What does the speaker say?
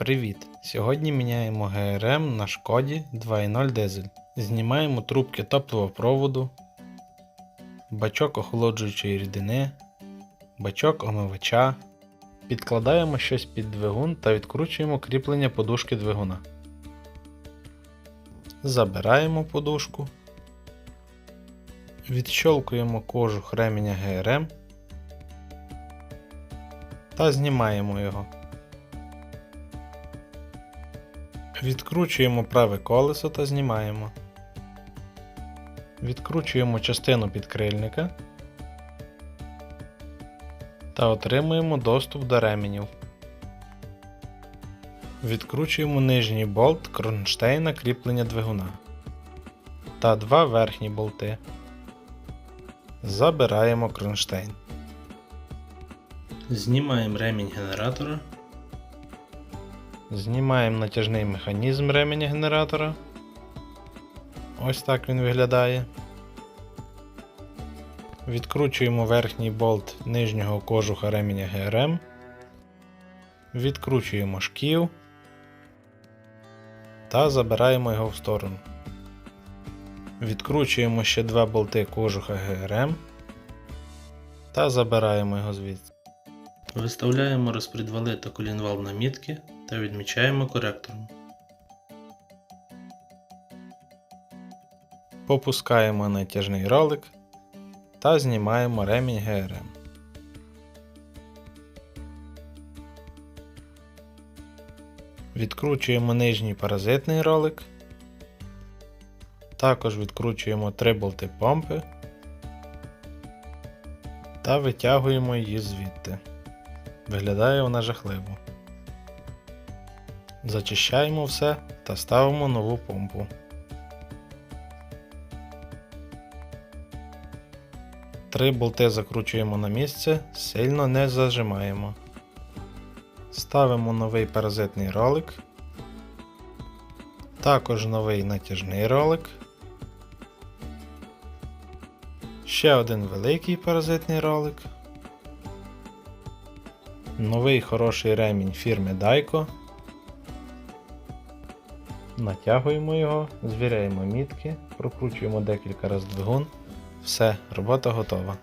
Привіт! Сьогодні міняємо ГРМ на шкоді 2.0 дизель. Знімаємо трубки топливопроводу, бачок охолоджуючої рідини, бачок омивача. Підкладаємо щось під двигун та відкручуємо кріплення подушки двигуна. Забираємо подушку. Відщолкуємо кожух ременя ГРМ та знімаємо його. Відкручуємо праве колесо та знімаємо. Відкручуємо частину підкрильника та отримуємо доступ до ременів. Відкручуємо нижній болт кронштейна кріплення двигуна та два верхні болти. Забираємо кронштейн. Знімаємо ремінь генератора. Знімаємо натяжний механізм ременя генератора. Ось так він виглядає. Відкручуємо верхній болт нижнього кожуха ременя ГРМ. Відкручуємо шків та забираємо його в сторону. Відкручуємо ще два болти кожуха ГРМ та забираємо його звідси. Виставляємо розпредвали та колінвал на мітки та відмічаємо коректором. Попускаємо натяжний ролик та знімаємо ремінь ГРМ. Відкручуємо нижній паразитний ролик. Також відкручуємо три болти помпи та витягуємо її звідти. Виглядає вона жахливо. Зачищаємо все та ставимо нову помпу. Три болти закручуємо на місце, сильно не зажимаємо. Ставимо новий паразитний ролик. Також новий натяжний ролик. Ще один великий паразитний ролик. Новий хороший ремінь фірми Daico. Натягуємо його, звіряємо мітки, прокручуємо декілька разів двигун. Все, робота готова.